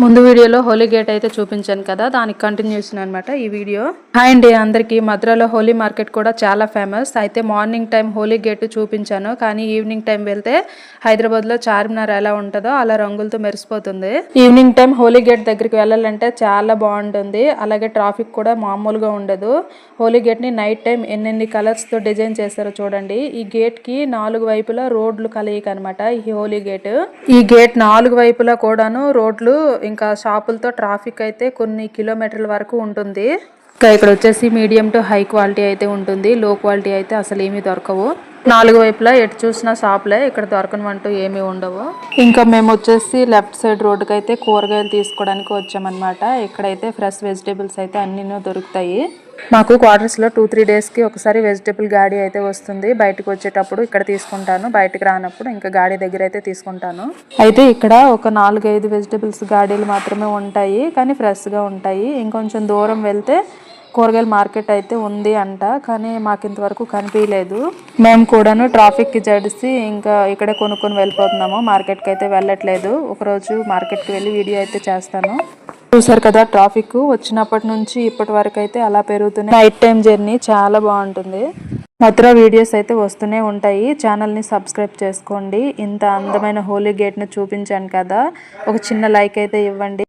ముందు వీడియోలో హోలీ గేట్ అయితే చూపించాను కదా దానికి కంటిన్యూషన్ అనమాట ఈ వీడియో. హాయ్ అండి అందరికీ మద్రాలో హోలీ మార్కెట్ కూడా చాలా ఫేమస్ అయితే మార్నింగ్ టైం హోలీ గేట్ చూపించాను కానీ ఈవినింగ్ టైం వెళ్తే హైదరాబాద్లో చార్మినార్ ఎలా ఉంటుందో అలా రంగులతో మెరిసిపోతుంది. ఈవినింగ్ టైం హోలీ గేట్ దగ్గరికి వెళ్ళాలంటే చాలా బాగుంటుంది అలాగే ట్రాఫిక్ కూడా మామూలుగా ఉండదు. హోలీ గేట్ని నైట్ టైం ఎన్నెన్ని కలర్స్తో డిజైన్ చేస్తారో చూడండి. ఈ గేట్కి నాలుగు వైపులా రోడ్లు కలయిక అనమాట ఈ హోలీ గేట్. ఈ గేట్ నాలుగు వైపులా కూడాను రోడ్లు ఇంకా షాపులతో ట్రాఫిక్ అయితే కొన్ని కిలోమీటర్ల వరకు ఉంటుంది. ఇంకా ఇక్కడ వచ్చేసి మీడియం టు హై క్వాలిటీ అయితే ఉంటుంది. లో క్వాలిటీ అయితే అసలు ఏమీ దొరకవు. నాలుగు వైపులా ఎటు చూసినా షాప్లే ఇక్కడ దొరకనమంటూ ఏమీ ఉండవు. ఇంకా మేము వచ్చేసి లెఫ్ట్ సైడ్ రోడ్డుకి అయితే కూరగాయలు తీసుకోవడానికి వచ్చామన్నమాట. ఇక్కడైతే ఫ్రెష్ వెజిటేబుల్స్ అయితే అన్నీ దొరుకుతాయి. మాకు క్వార్టర్స్లో టూ త్రీ డేస్కి ఒకసారి వెజిటేబుల్ గాడి అయితే వస్తుంది. బయటకు వచ్చేటప్పుడు ఇక్కడ తీసుకుంటాను. బయటకు రానప్పుడు ఇంకా గాడి దగ్గర అయితే తీసుకుంటాను. అయితే ఇక్కడ ఒక నాలుగైదు వెజిటేబుల్స్ గాడీలు మాత్రమే ఉంటాయి కానీ ఫ్రెష్గా ఉంటాయి. ఇంకొంచెం దూరం వెళ్తే కూరగాయల మార్కెట్ అయితే ఉంది అంట కానీ మాకు ఇంతవరకు కనిపించలేదు మేము కూడాను ట్రాఫిక్కి జడిసి ఇంకా ఇక్కడే కొనుక్కొని వెళ్ళిపోతున్నాము. మార్కెట్కి అయితే వెళ్ళట్లేదు. ఒకరోజు మార్కెట్కి వెళ్ళి వీడియో అయితే చేస్తాను. చూసారు కదా ట్రాఫిక్ వచ్చినప్పటి నుంచి ఇప్పటి వరకు అయితే అలా పెరుగుతుంది నైట్ టైం జర్నీ చాలా బాగుంటుంది. మధుర వీడియోస్ అయితే వస్తూనే ఉంటాయి. ఛానల్ని సబ్స్క్రైబ్ చేసుకోండి. ఇంత అందమైన హోలీ గేట్ను చూపించాను కదా. ఒక చిన్న లైక్ అయితే ఇవ్వండి.